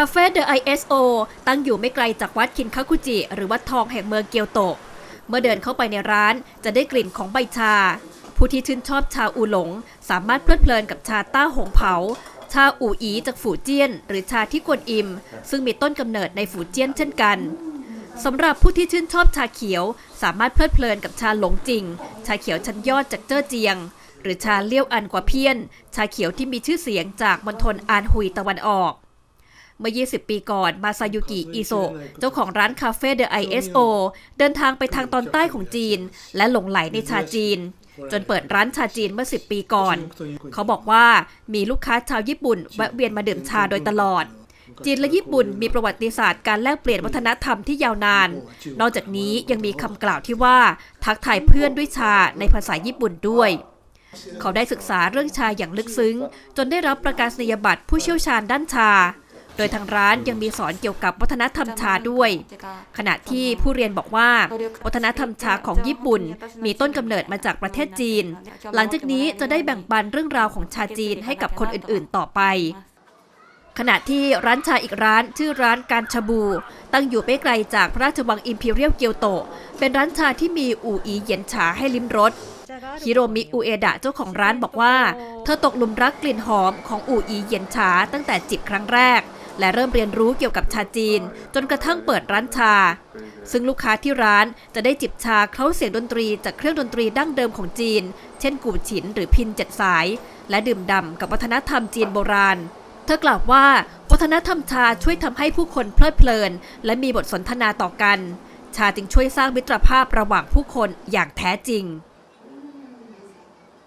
คาเฟ่เดอะ ISO ตั้งอยู่ไม่ไกลจากวัดคินคาคุจิ หรือวัดทองแห่งเมืองเกียวโต เมื่อเดินเข้าไปในร้านจะได้กลิ่นของใบชา ผู้ที่ชื่นชอบชาอูหลง สามารถเพลิดเพลินกับชาต้าหงเผา ชาอูอีจากฝูเจี้ยน หรือชาที่กวนอิม ซึ่งมีต้นกำเนิดในฝูเจี้ยนเช่นกันสำหรับผู้ที่ชื่นชอบชาเขียว สามารถเพลิดเพลินกับชาหลงจริง ชาเขียวชั้นยอดจากเจ้อเจียง หรือชาเลี้ยวอันกว่าเพี้ยน ชาเขียวที่มีชื่อเสียงจากมณฑลอานฮุยตะวันออก เมื่อ 20 ปีก่อน มาซายุกิ อิโซะ เจ้าของร้านคาเฟ่เดอะ ISO เดินทางไปทางตอนใต้ของจีน และหลงไหลในชาจีน จนเปิดร้านชาจีนเมื่อ 10 ปีก่อน เขาบอกว่ามีลูกค้าชาวญี่ปุ่นแวะเวียนมาดื่มชาโดยตลอด จีนและญี่ปุ่นมีประวัติศาสตร์การแลกเปลี่ยนวัฒนธรรมที่ยาวนาน นอกจากนี้ยังมีคำกล่าวที่ว่าทักทายเพื่อนด้วยชาในภาษาญี่ปุ่นด้วยเขาได้ศึกษาเรื่องชาอย่างลึกซึ้ง จนได้รับประกาศนียบัตรผู้เชี่ยวชาญด้านชา โดยทางร้านยังมีสอนเกี่ยวกับวัฒนธรรมชาด้วย ขณะที่ผู้เรียนบอกว่า วัฒนธรรมชาของญี่ปุ่น มีต้นกำเนิดมาจากประเทศจีน หลังจากนี้จะได้แบ่งปันเรื่องราวของชาจีนให้กับคนอื่นๆ ต่อไป ขณะที่ร้านชาอีกร้านชื่อร้านการชาบู ตั้งอยู่ไม่ไกลจากพระราชวังอิมพีเรียลเกียวโต เป็นร้านชาที่มีอูอีเย็นฉาให้ลิ้มรสฮิโรมิอุเอดะเจ้าของร้านบอกว่า เธอตกหลุมรักกลิ่นหอมของอูอีเย็นฉาตั้งแต่จิบครั้งแรก และเริ่มเรียนรู้เกี่ยวกับชาจีน จนกระทั่งเปิดร้านชา ซึ่งลูกค้าที่ร้านจะได้จิบชาเคล้าเสียงดนตรีจากเครื่องดนตรีดั้งเดิมของจีน เช่นกู่ฉินหรือพินเจ็ดสาย และดื่มด่ำกับวัฒนธรรมจีนโบราณ เธอกล่าวว่า วัฒนธรรมชาช่วยทำให้ผู้คนเพลิดเพลิน และมีบทสนทนาต่อกัน ชาจึงช่วยสร้างมิตรภาพระหว่างผู้คนอย่างแท้จริง